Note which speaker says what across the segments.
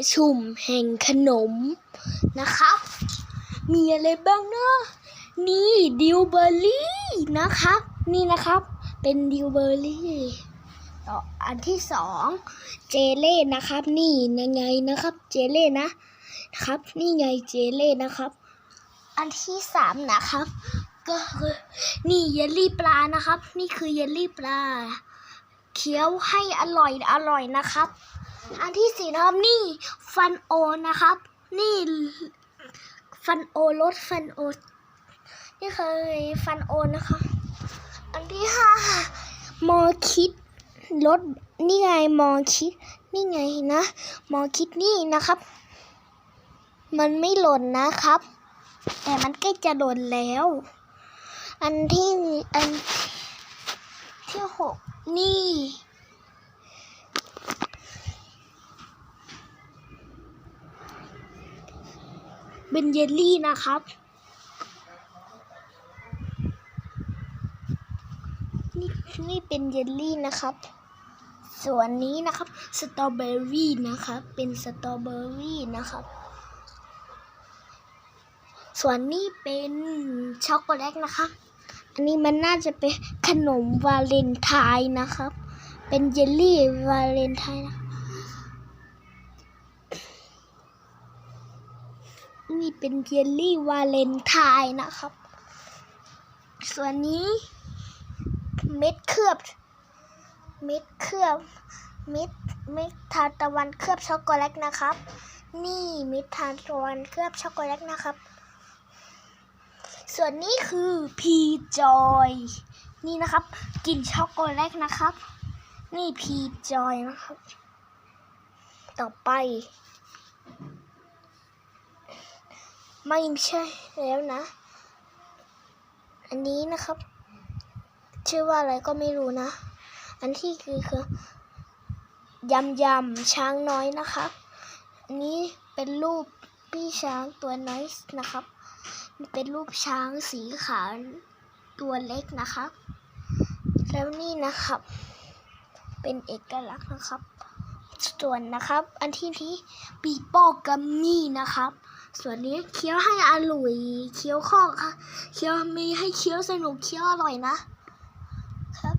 Speaker 1: ประชุมแห่งขนมนะครับ มีอะไรบ้างเนะนี่ดิวเบอร์รี่นะครับ นี่นะครับเป็นดิวเบอร์รี่ต่ออันที่สองเจเล่นะครับ นี่ยังไงนะครับ เจเล่นะครับ นี่ไงเจเล่นะครับ อันที่สามนะครับ ก็คือนี่เยลลี่ปลานะครับ นี่คือเยลลี่ปลาเคี้ยวให้อร่อยอร่อยนะครับ อันที่สี่นะครับนี่ฟันโอนะครับ นี่ฟันโอรสฟันโอนี่เคยฟันโอนะคะอันที่ห้ามอคิดรสนี่ไงมอคิด นี่ไงนะมอคิดนี่นะครับ มันไม่หล่นนะครับ แต่มันใกล้จะหล่นแล้ว อันที่อันที่หกนี่ เป็นเยลลี่นะครับ นี่นี่เป็นเยลลี่นะครับ ส่วนนี้นะครับสตรอเบอรี่นะครับ เป็นสตรอเบอรี่นะครับ ส่วนนี้เป็นช็อกโกแลตนะครับอันนี้มันน่าจะเป็นขนมวาเลนไทน์นะครับ เป็นเยลลี่วาเลนไทน์นะี่เป็นเยลลี่วาเลนไทน์นะครับ ส่วนนี้ เม็ดเคลือบ เม็ดเคลือบ เม็ดเม็ดทานตะวันเคลือบช็อกโกแลตนะครับ นี่เม็ดทานตะวันเคลือบช็อกโกแลตนะครับ ส่วนนี้คือพีจอยนี่นะครับกลิ่นช็อกโกแลตนะครับ นี่พีจอยนะครับ ต่อไป ไม่ใช่แล้วนะ อันนี้นะครับ ชื่อว่าอะไรก็ไม่รู้นะ อันที่คือคือยำยำช้างน้อยนะครับอันนี้เป็นรูปพี่ช้างตัวน้อยนะครับ เป็นรูปช้างสีขาวตัวเล็กนะครับ แล้วนี่นะครับ เป็นเอกลักษณ์นะครับ ส่วนนะครับ อันที่นี้ปีโป้กัมมี่นะครับ ส่วนนี้เคี้ยวให้อร่อยเคี้ยวข้อค่ะเคี้ยวมีให้เคี้ยวสนุกเคี้ยวอร่อยนะ ครับ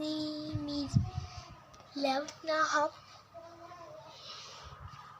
Speaker 1: นี่มีแล้วนะครับ